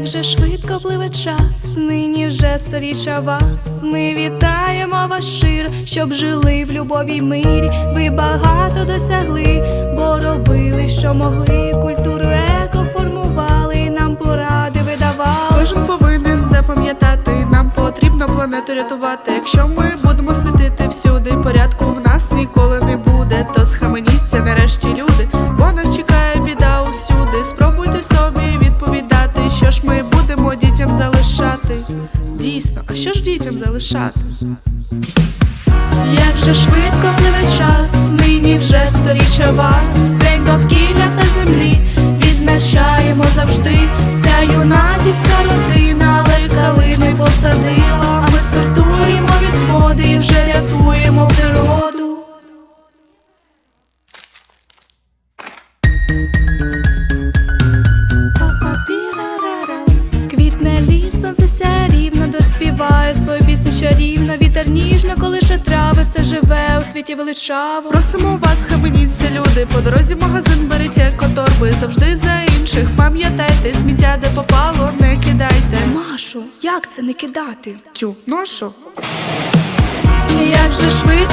Як же швидко пливе час, нині вже сторіччя вас. Ми вітаємо вас широ, щоб жили в любові й мирі. Ви багато досягли, бо робили, що могли. Культуру еко формували, нам поради видавали. Кожен повинен запам'ятати, нам потрібно планету рятувати. Якщо ми будемо смітити всюди, порядку в нас ніколи не буде. То схаменіться нарешті люди, ми будемо дітям залишати. Дійсно, а що ж дітям залишати? Як же швидко пливе час, нині вже сторіччя вас, день довкілля чарівно. Вітер ніжно, колише трави, все живе у світі величаво. Просимо вас, хабеніться, люди. По дорозі в магазин беріть екоторби. Завжди за інших. Пам'ятайте, сміття де попало, не кидайте. Машу, як це не кидати? Тю, ношу. Як же швидко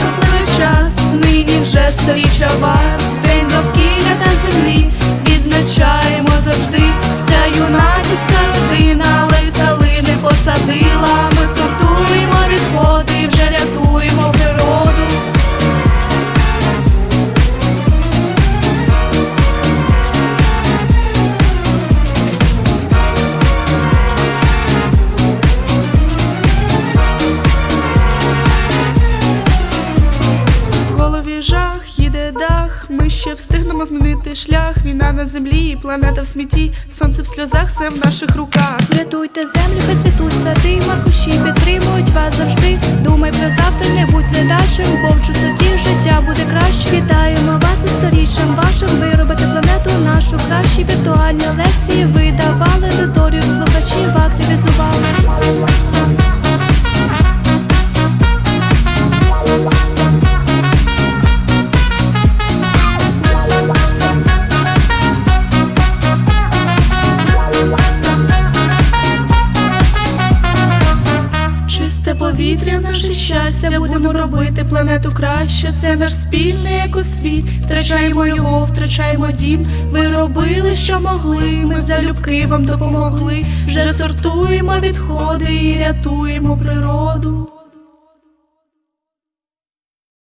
ще встигнемо змінити шлях. Війна на землі, планета в смітті, сонце в сльозах, все в наших руках. Рятуйте землю, світуть сади, макуші підтримують вас завжди. Думай про завтра, не будь ледачим, бо в чистоті життя буде краще. Вітаємо вас із сторіччям вашим. Ви робите планету нашу кращі віртуальні лекції. Ви давали аудиторію слухачів, активізували. Будемо робити планету краще. Це наш спільний екосвіт. Втрачаємо його, втрачаємо дім. Ви робили, що могли. Ми залюбки вам допомогли. Вже сортуємо відходи і рятуємо природу.